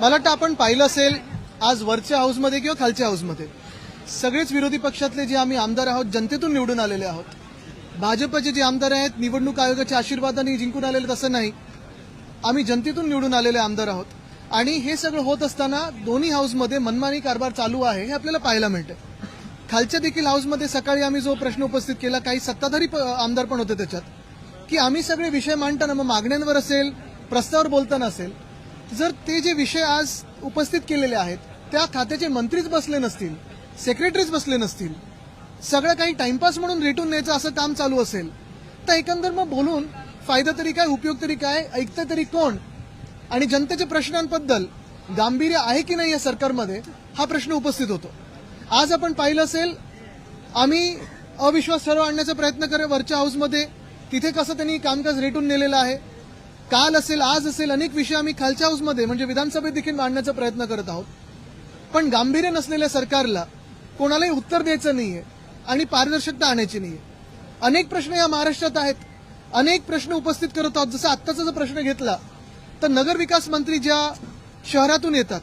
मला वाटतं आपण पाहिलं असेल आज वरच्या हाऊसमध्ये किंवा खालच्या हाऊसमध्ये सगळेच विरोधी पक्षातले जे आम्ही आमदार आहोत जनतेतून निवडून आलेले आहोत. भाजपचे जे आमदार आहेत निवडणूक आयोगाच्या आशीर्वादाने जिंकून आलेले तसं नाही. आम्ही जनतेतून निवडून आलेले आमदार आहोत. आणि हे सगळं होत असताना दोन्ही हाऊसमध्ये मनमानी कारभार चालू आहे हे आपल्याला पाहायला मिळतं. खालच्या देखील हाऊसमध्ये सकाळी आम्ही जो प्रश्न उपस्थित केला काही सत्ताधारी प- आमदार पण होते त्याच्यात की आम्ही सगळे विषय मांडताना मग मागण्यांवर असेल प्रस्तावावर बोलताना असेल जर ते जे विषय आज उपस्थित केलेले आहेत त्या खात्याचे मंत्रीच बसले नसतील सेक्रेटरीच बसले नसतील सगळं काही टाइमपास म्हणून रेटून न्यायचं असं काम चालू असेल तर एकंदर मग बोलून फायदा तरी काय उपयोग तरी काय ऐकतं तरी कोण? आणि जनतेच्या प्रश्नांबद्दल गांभीर्य आहे की नाही या सरकारमध्ये हा प्रश्न उपस्थित होतो. आज आपण पाहिलं असेल आम्ही अविश्वास ठराव आणण्याचा प्रयत्न करे वरच्या हाऊसमध्ये तिथे कसं त्यांनी कामकाज रेटून नेलेलं आहे काल असेल आज असेल अनेक विषय आम्ही खालच्या हाऊसमध्ये म्हणजे विधानसभेत देखील मांडण्याचा प्रयत्न करत आहोत. पण गांभीर्य नसलेल्या सरकारला कोणालाही उत्तर द्यायचं नाहीये आणि पारदर्शकता आणायची नाहीये. अनेक प्रश्न या महाराष्ट्रात आहेत. अनेक प्रश्न उपस्थित करत आहोत. जसं आत्ताचा जर प्रश्न घेतला तर नगरविकास मंत्री ज्या शहरातून येतात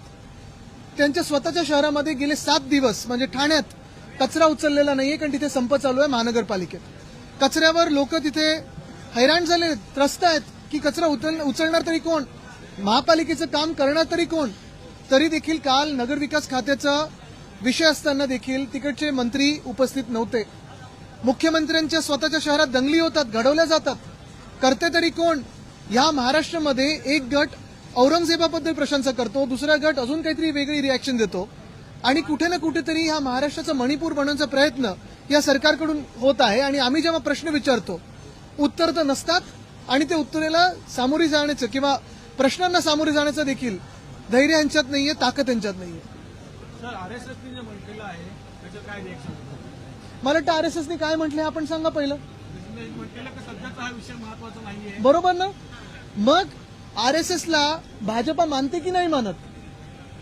त्यांच्या स्वतःच्या शहरामध्ये गेले सात दिवस म्हणजे ठाण्यात कचरा उचललेला नाहीये कारण तिथे संप चालू आहे महानगरपालिकेत. कचऱ्यावर लोक तिथे हैराण झाले त्रस्त आहेत. की कचरा उचल उचलणार तरी कोण? महापालिकेचं काम करणार तरी कोण? तरी देखील काल नगरविकास खात्याचा विषय असताना देखील तिकडचे मंत्री उपस्थित नव्हते. मुख्यमंत्र्यांच्या स्वतःच्या शहरात दंगली होतात घडवल्या जातात. करते तरी कोण? या महाराष्ट्रामध्ये एक गट औरंगजेबाबद्दल प्रशंसा करतो दुसरा गट अजून काहीतरी वेगळी रिॲक्शन देतो. आणि कुठे ना कुठेतरी ह्या महाराष्ट्राचं मणिपूर बनवण्याचा प्रयत्न या सरकारकडून होत आहे. आणि आम्ही जेव्हा प्रश्न विचारतो उत्तर तर नसतात आणि ते उत्तरेला सामोरी जाण्याचं किंवा प्रश्नांना सामोरे जाण्याचं देखील धैर्य यांच्यात नाहीये ताकद यांच्यात नाहीये. आहे मला वाटतं आर एस एसने काय म्हटलंय आपण सांगा पहिलं. बरोबर ना? मग आर एस एसला भाजपा मानते की नाही मानत?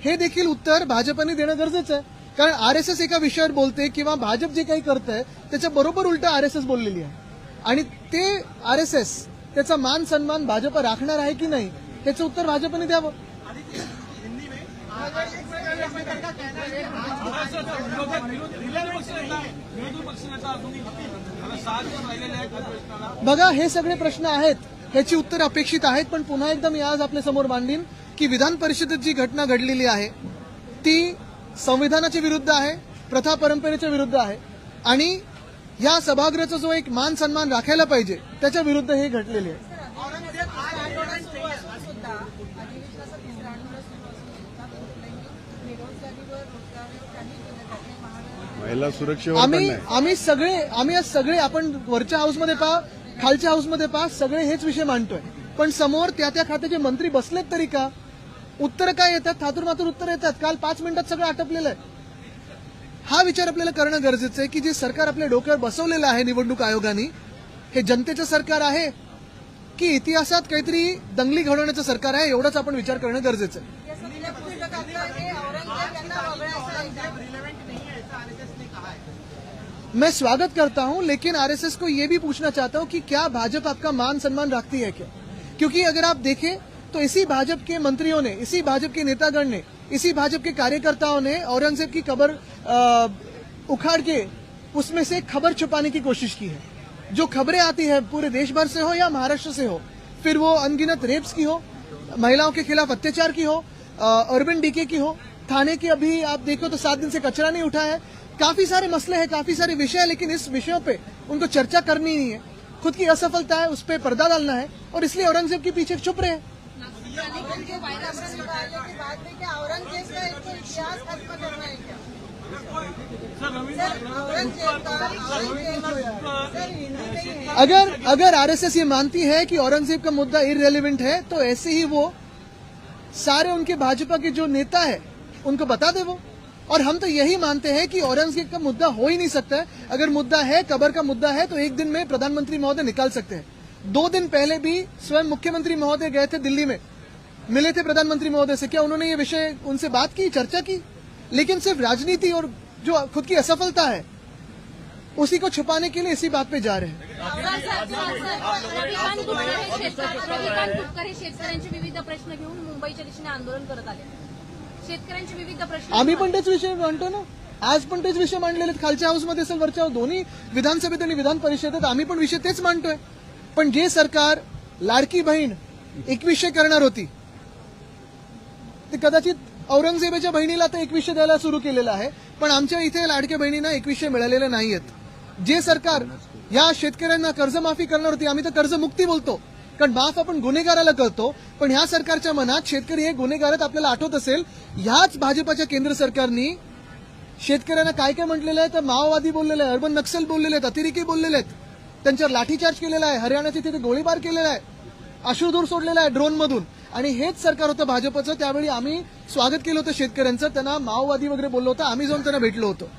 हे देखील उत्तर भाजपने देणं गरजेचं आहे. कारण आर एस एस एका विषयावर बोलते किंवा भाजप जे काही करतंय त्याच्या बरोबर उलट आर एस एस बोललेली आहे. आणि ते आर एस एस त्याचा मान सन्मान भाजप राखणार आहे की नाही त्याचं उत्तर भाजपने द्यावं. बघा हे सगळे प्रश्न आहेत ह्याची उत्तर अपेक्षित आहेत पण पुन्हा एकदा मी आज आपल्यासमोर मांडीन की विधान परिषदेत जी घटना घडलेली आहे ती संविधानाच्या विरुद्ध आहे प्रथा परंपरेच्या विरुद्ध आहे. आणि या सभागृहाचा जो एक मान सन्मान राखायला पाहिजे त्याच्या विरुद्ध हे घडलेले आहे. महिला सुरक्षेवर आम्ही आम्ही सगळे आम्ही आज सगळे आपण वरच्या हाऊसमध्ये पहा खालच्या हाऊसमध्ये पहा सगळे हेच विषय मांडतोय. पण समोर त्या त्या खात्याचे मंत्री बसलेत तरी का? उत्तर काय येतात? थातूर मातूर उत्तर येतात? काल पाच मिनिटात सगळं आटपलेलं आहे. हा विचार आपल्याला करणं गरजेचं आहे की जे सरकार आपल्या डोक्यावर बसवलेलं आहे निवडणूक आयोगाने हे जनतेचं सरकार आहे की इतिहासात काहीतरी दंगली घडवण्याचं सरकार आहे एवढाच आपण विचार करणं गरजेचं आहे. मैं स्वागत करता हूं लेकिन आरएसएस को ये भी पूछना चाहता हूं कि क्या भाजपा आपका मान सम्मान रखती है क्या? क्योंकि अगर आप देखें तो इसी भाजपा के मंत्रियों ने इसी भाजपा के नेतागण ने इसी भाजपा के कार्यकर्ताओं ने औरंगज़ेब की कबर उखाड़ के उसमें से खबर छुपाने की कोशिश की है। जो खबरें आती है, पूरे देश भर से हो या महाराष्ट्र से हो, फिर वो अनगिनत रेप्स की हो, महिलाओं के खिलाफ अत्याचार की हो अर्बन डीके की हो, थाने की अभी आप देखो तो सात दिन से कचरा नहीं उठा है। काफ़ी सारे मसले हैं, काफ़ी सारे विषय है, लेकिन इस विषयों पे उनको चर्चा करनी नहीं है। खुद की असफलता है, उस पर पर्दा डालना है, और इसलिए औरंगज़ेब के पीछे चुप रहे लेकिन जो वायरस निकालने के बाद में क्या औरंगज़ेब का इसको इतिहास खत्म करना है क्या? हिंदी नहीं है। अगर अगर आरएसएस ये मानती है कि औरंगज़ेब का मुद्दा इरेलीवेंट है तो ऐसे ही वो सारे उनके भाजपा के जो नेता है उनको बता दे वो। और हम तो यही मानते हैं कि औरंगज़ेब का मुद्दा हो ही नहीं सकता है। अगर मुद्दा है कबर का मुद्दा है तो एक दिन में प्रधानमंत्री महोदय निकाल सकते हैं। दो दिन पहले भी स्वयं मुख्यमंत्री महोदय गए थे दिल्ली में। मिले थे प्रधानमंत्री महोदय से। क्या उन्होंने ये विषय उनसे बात की चर्चा की? लेकिन सिर्फ राजनीति और जो खुद की असफलता है उसी को छुपाने के लिए इसी बात पे जा रहे हैं। रविकांत तुपकर शेतकरी- रविकांत तुपकर शेतकऱ्यांचे विविध प्रश्न घेऊन मुंबईच्या दिशेने आंदोलन करत आले. शेतकऱ्यांचे विविध प्रश्न आम्ही पण तेच विषय मांडतो ना. आज पण तेच विषय मांडलेले खालच्या हाऊसमध्ये असेल वरच्या हाऊस- दोन्ही विधानसभेत आणि विधान परिषदेत आम्ही पण विषय तेच मांडतोय. पण जे सरकार लाडकी बहीण एकवीसशे करणार होती ते कदाचित औरंगजेबाच्या बहिणीला आता एकवीसशे द्यायला सुरू केलेलं आहे पण आमच्या इथे लाडक्या बहिणींना एकवीसशे मिळालेले नाहीयेत. जे सरकार या शेतकऱ्यांना कर्जमाफी करणार होती आम्ही तर कर्जमुक्ती बोलतो कारण माफ आपण गुन्हेगाराला करतो पण ह्या सरकारच्या मनात शेतकरी हे गुन्हेगार आपल्याला आठवत असेल ह्याच भाजपाच्या केंद्र सरकारनी शेतकऱ्यांना काय काय म्हटलेलं आहे तर माओवादी बोललेले आहे अर्बन नक्सल बोललेले आहेत अतिरेकी बोललेले आहेत. त्यांच्यावर लाठीचार्ज केलेला आहे हरियाणाचे तिथे गोळीबार केलेला आहे अश्रुधूर सोडलेला आहे ड्रोनमधून. आणि हेच सरकार होतं भाजपचं. त्यावेळी आम्ही स्वागत केलं होतं शेतकऱ्यांचं. त्यांना माओवादी वगैरे बोललो होतं. आम्ही जाऊन त्यांना भेटलो होतो.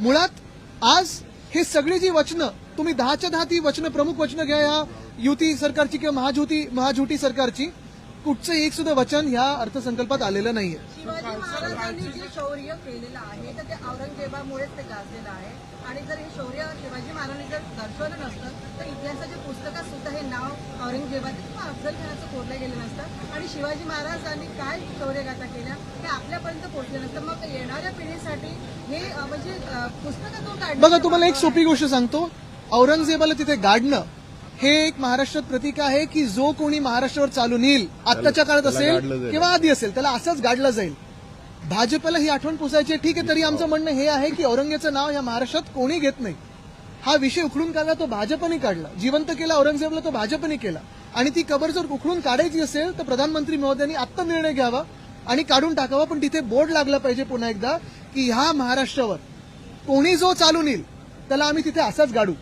मुळात आज हे सगळी जी वचनं तुम्ही दहाच्या दहा ती वचनं प्रमुख वचनं घ्या या युती सरकारची किंवा महाजुती महाजुटी सरकारची. कुठचं एक सुद्धा वचन ह्या अर्थसंकल्पात आलेलं नाहीये. शिवाजी महाराजांनी जे शौर्य केलेलं आहे तर ते औरंगजेबामुळेच ते गाजलेलं आहे. आणि जर हे शौर्य शिवाजी महाराजांनी जर दर्शवलं नसतं तर इतिहासाच्या पुस्तकात सुद्धा हे नाव औरंगजेबाचं किंवा अफजल खानाचं कोरलं गेलं नसतं. आणि शिवाजी महाराजांनी काय शौर्यगाथा केल्या हे आपल्यापर्यंत पोहोचलं नसतं. मग येणाऱ्या पिढीसाठी हे म्हणजे पुस्तकातून बघा तुम्हाला एक सोपी गोष्ट सांगतो. औरंगजेबाला तिथे गाडणं हे एक महाराष्ट्रात प्रतीक आहे की जो कोणी महाराष्ट्रावर चालून येईल आत्ताच्या काळात असेल किंवा आधी असेल त्याला असंच गाडलं जाईल. भाजपला ही आठवण पुसायची. ठीक आहे तरी आमचं म्हणणं हे आहे की औरंगजेबाचं नाव या महाराष्ट्रात कोणी घेत नाही. हा विषय उखडून काढला तो भाजपने काढला. जिवंत केला औरंगजेबला तो भाजपने केला. आणि ती कबर जर उखडून काढायची असेल तर प्रधानमंत्री महोदयांनी आत्ता निर्णय घ्यावा आणि काढून टाकावा. पण तिथे बोर्ड लागला पाहिजे पुन्हा एकदा की ह्या महाराष्ट्रावर कोणी जो चालून येईल त्याला आम्ही तिथे असाच गाडू.